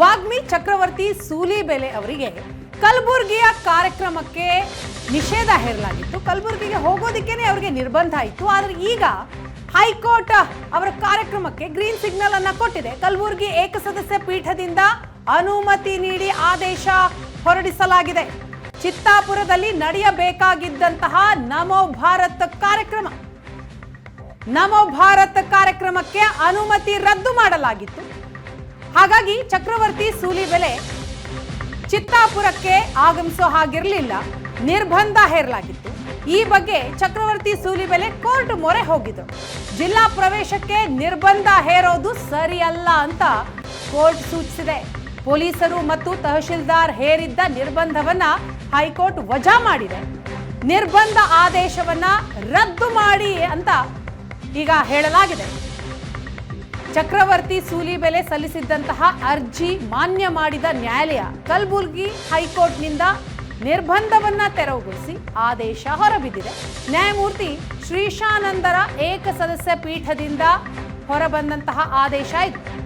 ವಾಗ್ಮಿ ಚಕ್ರವರ್ತಿ ಸೂಲಿಬೆಲೆ ಅವರಿಗೆ ಕಲಬುರಗಿಯ ಕಾರ್ಯಕ್ರಮಕ್ಕೆ ನಿಷೇಧ ಹೇರಲಾಗಿತ್ತು. ಕಲಬುರಗಿಗೆ ಹೋಗೋದಕ್ಕೇನೆ ಅವರಿಗೆ ನಿರ್ಬಂಧ ಇತ್ತು ಆದರೆ ಈಗ ಹೈಕೋರ್ಟ್ ಅವರ ಕಾರ್ಯಕ್ರಮಕ್ಕೆ ಗ್ರೀನ್ ಸಿಗ್ನಲ್ ಅನ್ನ ಕೊಟ್ಟಿದೆ. ಕಲಬುರಗಿ ಏಕಸದಸ್ಯ ಪೀಠದಿಂದ ಅನುಮತಿ ನೀಡಿ ಆದೇಶ ಹೊರಡಿಸಲಾಗಿದೆ. ಚಿತ್ತಾಪುರದಲ್ಲಿ ನಡೆಯಬೇಕಾಗಿದ್ದಂತಹ ನಮೋ ಭಾರತ್ ಕಾರ್ಯಕ್ರಮ, ನಮೋ ಭಾರತ್ ಕಾರ್ಯಕ್ರಮಕ್ಕೆ ಅನುಮತಿ ರದ್ದು ಮಾಡಲಾಗಿತ್ತು. ಹಾಗಾಗಿ ಚಕ್ರವರ್ತಿ ಸೂಲಿ ಬೆಲೆ ಚಿತ್ತಾಪುರಕ್ಕೆ ಆಗಮಿಸೋ ಹಾಗಿರಲಿಲ್ಲ. ನಿರ್ಬಂಧ ಹೇರಲಾಗಿತ್ತು. ಈ ಬಗ್ಗೆ ಚಕ್ರವರ್ತಿ ಸೂಲಿಬೆಲೆ ಕೋರ್ಟ್ ಮೊರೆ ಹೋಗಿದ್ರು ಜಿಲ್ಲಾ ಪ್ರವೇಶಕ್ಕೆ ನಿರ್ಬಂಧ ಹೇರೋದು ಸರಿಯಲ್ಲ ಅಂತ ಕೋರ್ಟ್ ಸೂಚಿಸಿದೆ. ಪೊಲೀಸರು ಮತ್ತು ತಹಶೀಲ್ದಾರ್ ಹೇರಿದ್ದ ನಿರ್ಬಂಧವನ್ನ ಹೈಕೋರ್ಟ್ ವಜಾ ಮಾಡಿದೆ. ನಿರ್ಬಂಧ ಆದೇಶವನ್ನ ರದ್ದು ಮಾಡಿ ಅಂತ ಈಗ ಹೇಳಲಾಗಿದೆ. ಚಕ್ರವರ್ತಿ ಸೂಲಿ ಬೆಲೆ ಸಲ್ಲಿಸಿದ್ದಂತಹ ಅರ್ಜಿ ಮಾನ್ಯ ಮಾಡಿದ ನ್ಯಾಯಾಲಯ ಕಲಬುರ್ಗಿ ಹೈಕೋರ್ಟ್ನಿಂದ ನಿರ್ಬಂಧವನ್ನ ತೆರವುಗೊಳಿಸಿ ಆದೇಶ ಹೊರಬಿದ್ದಿದೆ. ನ್ಯಾಯಮೂರ್ತಿ ಶ್ರೀಶಾನಂದರ ಏಕಸದಸ್ಯ ಪೀಠದಿಂದ ಹೊರಬಂದಂತಹ ಆದೇಶ ಇದು.